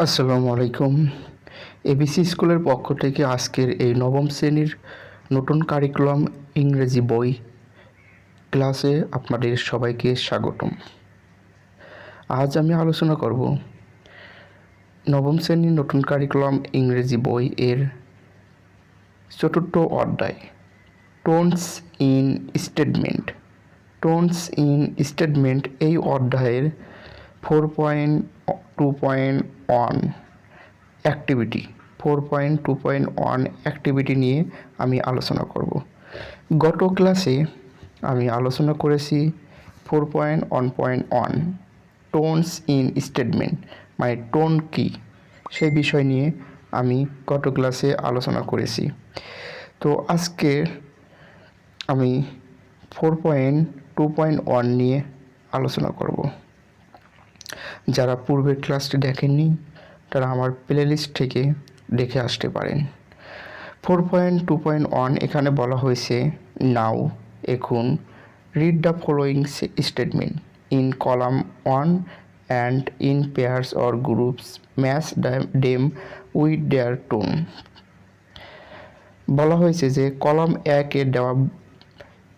আসসালামু আলাইকুম। এবিসি স্কুলের পক্ষ থেকে আজকের এই নবম শ্রেণির নতুন কারিকুলাম ইংরেজি বই ক্লাসে আপনাদের সবাইকে স্বাগতম। আজ আমি আলোচনা করব নবম শ্রেণির নতুন কারিকুলাম ইংরেজি বই এর চতুর্থ অধ্যায়, tones in statement. Tones in statement এই অধ্যায়ের four point two point one activity four point two point one activity নিয়ে আমি আলোচনা করব। গত ক্লাসে আমি আলোচনা করেছি four point one point one tones in statement মানে টোন কী, সেই বিষয় নিয়ে আমি গত ক্লাসে আলোচনা করেছি। তো আজকে আমি four point two point one নিয়ে আলোচনা করব। যারা পূর্বের ক্লাসটি দেখেননি, তারা আমার প্লেলিস্ট থেকে দেখে আসতে পারেন। Four point two point one এখানে বলা হয়েছে নাও এখন read the following statement in column one and in pairs or groups match them with their tone বলা হয়েছে যে কলাম একে দেওয়া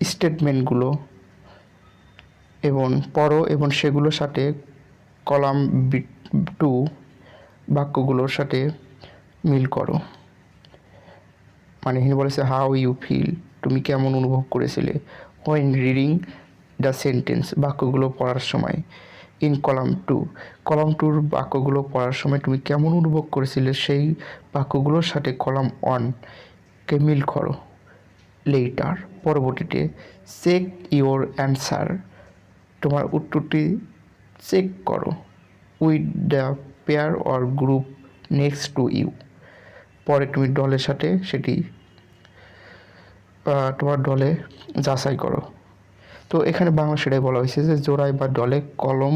স্টেটমেন্টগুলো এবং পড়ো এবং সেগুলোর সাথে কলাম টু বাক্যগুলোর সাথে মিল করো। মানে এখানে বলেছে হাউ ইউ ফিল তুমি কেমন অনুভব করেছিলে? হোয়েন রিডিং দ্য সেন্টেন্স বাক্যগুলো পড়ার সময়। ইন কলাম টু কলাম টুর বাক্যগুলো পড়ার সময় তুমি কেমন অনুভব করেছিলে? সেই বাক্যগুলোর সাথে কলাম ওয়ানকে মিল করো। লেটার পরবর্তীতে চেক ইওর অ্যান্সার তোমার উত্তরটি চেক করো with the pair or group next to you. পরে তুমি দলের সাথে সেটি তোমার দলে যাচাই করো। তো এখানে বাংলা সেটাই বলা হয়েছে যে জোড়ায় বা দলে কলম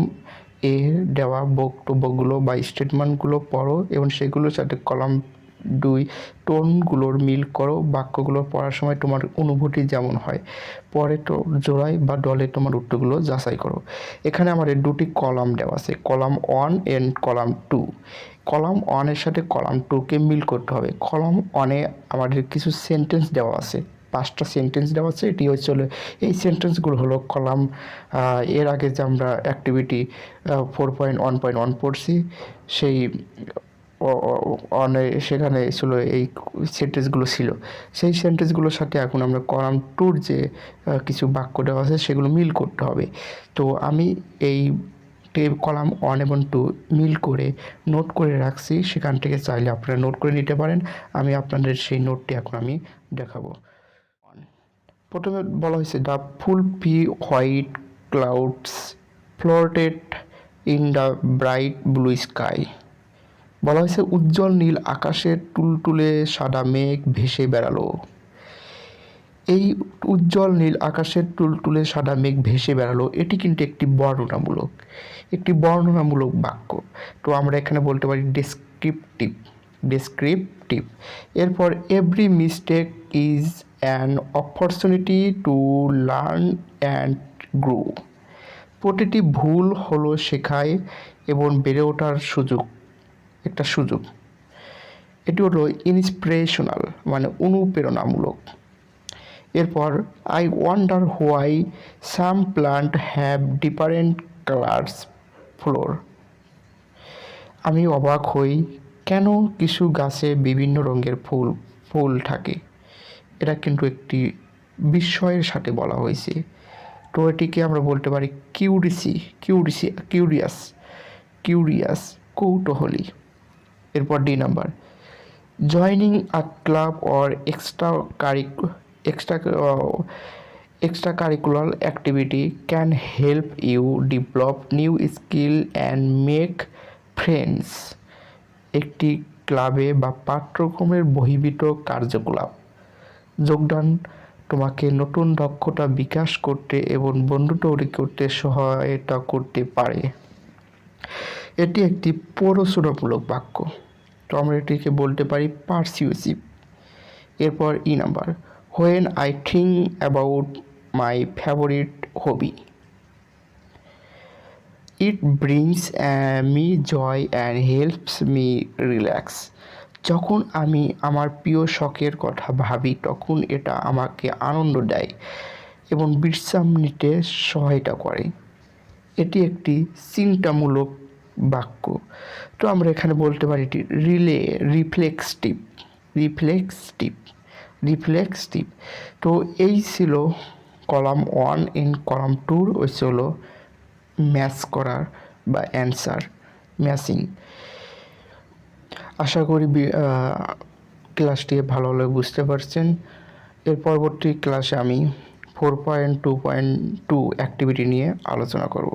এ দেওয়া বক্তব্যগুলো বা স্টেটমেন্টগুলো পড়ো এবং সেগুলোর সাথে কলাম দুই, টোনগুলোর মিল করো, বাক্যগুলো পড়ার সময় তোমার অনুভূতি যেমন হয়। পরে তো জোড়ায় বা দলে তোমার উত্তরগুলো যাচাই করো। এখানে আমাদের দুটি কলাম দেওয়া আছে, column one and column two. Column ওয়ানের সাথে কলাম টুকে মিল করতে হবে। কলাম ওয়ানে আমাদের কিছু সেন্টেন্স দেওয়া আছে, পাঁচটা সেন্টেন্স দেওয়া আছে, এটি হচ্ছে এই সেন্টেন্সগুলো হলো কলাম এর আগে যে আমরা activity four point one point one পড়ছি, সেই অনে, সেখানে ছিল এই সেন্টেন্সগুলো ছিল। সেই সেন্টেন্সগুলোর সাথে এখন আমরা কলাম টুর যে কিছু বাক্য দেওয়া আছে, সেগুলো মিল করতে হবে। তো আমি এই কলাম ওয়ান এবং টু মিল করে নোট করে রাখছি। সেখান থেকে চাইলে আপনারা নোট করে নিতে পারেন। আমি আপনাদের সেই নোটটি এখন আমি দেখাবো। প্রথমে বলা হয়েছে the fluffy white clouds floated in the bright blue sky বলা হয়েছে, উজ্জ্বল নীল আকাশে টুলটুলে সাদা মেঘ ভেসে বেড়ালো। এই উজ্জ্বল নীল আকাশের টুলটুলে সাদা মেঘ ভেসে বেড়ালো, এটি কিন্তু একটি বর্ণনামূলক একটি বর্ণনামূলক বাক্য। তো আমরা এখানে বলতে পারি ডেসক্রিপটিভ ডেসক্রিপটিভ এরপর every mistake is an opportunity to learn and grow প্রতিটি ভুল হলো শেখায় এবং বেড়ে ওঠার সুযোগ। একটা সুযোগ। এটি হলো ইন্সপিরেশনাল মানে অনুপ্রেরণামূলক। এরপর I wonder why some plant have different colours flower আমি অবাক হই, কেন কিছু গাছে বিভিন্ন রঙের ফুল ফুল থাকে? এটা কিন্তু একটি বিস্ময়ের সাথে বলা হয়েছে। তো এটিকে আমরা বলতে পারি কিউরিসি কিউরিসি কিউরিয়াস কিউরিয়াস কৌতূহলী। এরপর D number. Joining a club or extra curric extra extra curricular activity can help you develop new skill and make friends একটি ক্লাবে বা পাঠ্যক্রমের বহির্ভূত কার্যকলাপ। যোগদান, তোমাকে নতুন দক্ষতা বিকাশ করতে এবং বন্ধু তৈরি করতে সহায়তা করতে পারে। এটি একটি প্ররোচনামূলক বাক্য। তো আমরা এটিকে বলতে পারি পারসিউসিভ এরপর E number when I think about my favourite hobby it brings me joy and helps me relax যখন আমি আমার প্রিয় শখের কথা ভাবি, তখন এটা আমাকে আনন্দ দেয় এবং বিশ্রাম নিতে সহায়তা করে। এটি একটি চিন্তামূলক বাক্য। তো আমরা এখানে বলতে পারি রিলে রিফ্লেক্সটিভ রিফ্লেক্সটিভ রিফ্লেক্সটিভ তো এই ছিল কলাম ওয়ান ইন কলাম টুর ওই ছিল ম্যাচ করার বা অ্যান্সার ম্যাচিং আশা করি ক্লাসটি ভালোভাবে বুঝতে পারছেন। এর পরবর্তী ক্লাসে আমি four point two point two activity নিয়ে আলোচনা করব।